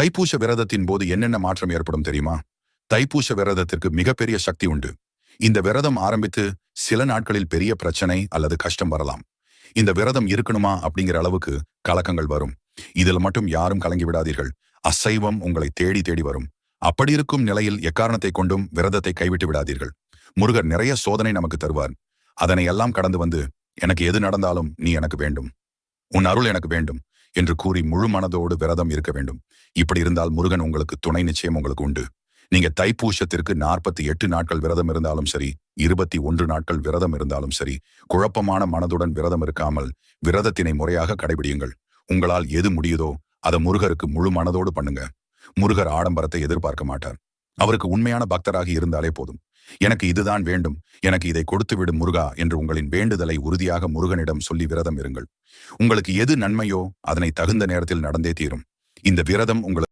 தைப்பூச விரதத்தின் போது என்னென்ன மாற்றம் ஏற்படும் தெரியுமா? தைப்பூச விரதத்திற்கு மிகப்பெரிய சக்தி உண்டு. இந்த விரதம் ஆரம்பித்து சில நாட்களில் பெரிய பிரச்சனை அல்லது கஷ்டம் வரலாம். இந்த விரதம் இருக்கணுமா அப்படிங்கிற அளவுக்கு கலக்கங்கள் வரும். இதில் மட்டும் யாரும் கலங்கி விடாதீர்கள். அசைவம் உங்களை தேடி தேடி வரும். அப்படி இருக்கும் நிலையில் எக்காரணத்தை கொண்டும் விரதத்தை கைவிட்டு விடாதீர்கள். முருகர் நிறைய சோதனை நமக்கு தருவார். அதனை எல்லாம் கடந்து வந்து எனக்கு எது நடந்தாலும் நீ எனக்கு வேண்டும். உன் அருள் எனக்கு வேண்டும். என்று கூறி முழு மனதோடு விரதம் இருக்க வேண்டும். இப்படி இருந்தால் முருகன் உங்களுக்கு துணை நிச்சயம் உங்களுக்கு உண்டு. நீங்க தைப்பூசத்திற்கு நாற்பத்தி எட்டு நாட்கள் விரதம் இருந்தாலும் சரி இருபத்தி ஒன்று நாட்கள் விரதம் இருந்தாலும் சரி குழப்பமான மனதுடன் விரதம் இருக்காமல் விரதத்தினை முறையாக கடைபிடியுங்கள். உங்களால் எது முடியுதோ அதை முருகருக்கு முழு மனதோடு பண்ணுங்க. முருகர் ஆடம்பரத்தை எதிர்பார்க்க மாட்டார். அவருக்கு உண்மையான பக்தராக இருந்தாலே போதும். எனக்கு இதுதான் வேண்டும். எனக்கு இதை கொடுத்து விடும் முருகா என்று உங்களின் வேண்டுதலை உறுதியாக முருகனிடம் சொல்லி விரதம் இருங்கள். உங்களுக்கு எது நன்மையோ அதனை தகுந்த நேரத்தில் நடந்தே தீரும். இந்த விரதம் உங்களுக்கு